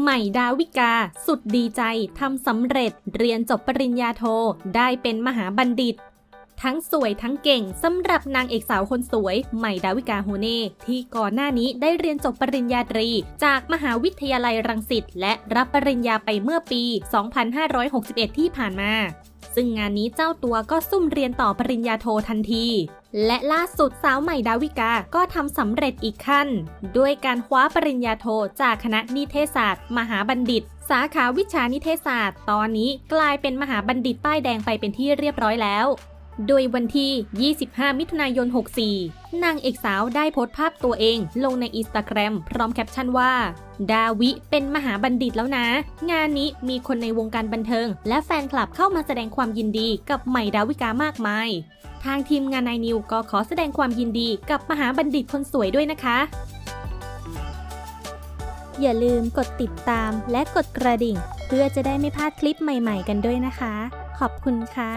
ใหม่ดาวิกา สุดดีใจทำสำเร็จเรียนจบปริญญาโท ได้เป็นมหาบัณฑิต ทั้งสวยทั้งเก่งสำหรับนางเอกสาวคนสวย ใหม่ดาวิกาโฮเน่ที่ก่อนหน้านี้ได้เรียนจบปริญญาตรี จากมหาวิทยาลัยรังสิตและรับปริญญาไปเมื่อปี 2561 ที่ผ่านมา ซึ่งงานนี้เจ้าตัวก็ซุ่มเรียนต่อปริญญาโททันที และล่าสุดสาวใหม่ดาวิกาก็ทำสำเร็จอีกขั้น ด้วยการคว้าปริญญาโทจากคณะนิเทศศาสตร์ มหาบัณฑิต สาขาวิชานิเทศศาสตร์ ตอนนี้กลายเป็นมหาบัณฑิตป้ายแดงไปเป็นที่เรียบร้อยแล้ว โดยวันที่ 25 มิถุนายน 64 นางเอกสาวได้โพสต์ภาพตัวเองลงในอินสตาแกรมพร้อมแคปชั่นว่า ดาวิเป็นมหาบัณฑิตแล้วนะ งานนี้มีคนในวงการบันเทิง และแฟนคลับเข้ามาแสดงความยินดีกับใหม่ดาวิกามากมาย ทางทีมงานนายนิวก็ขอแสดงความยินดีกับมหาบัณฑิตคนสวยด้วยนะคะ อย่าลืมกดติดตามและกดกระดิ่ง เพื่อจะได้ไม่พลาดคลิปใหม่ ๆ กันด้วยนะคะ ขอบคุณค่ะ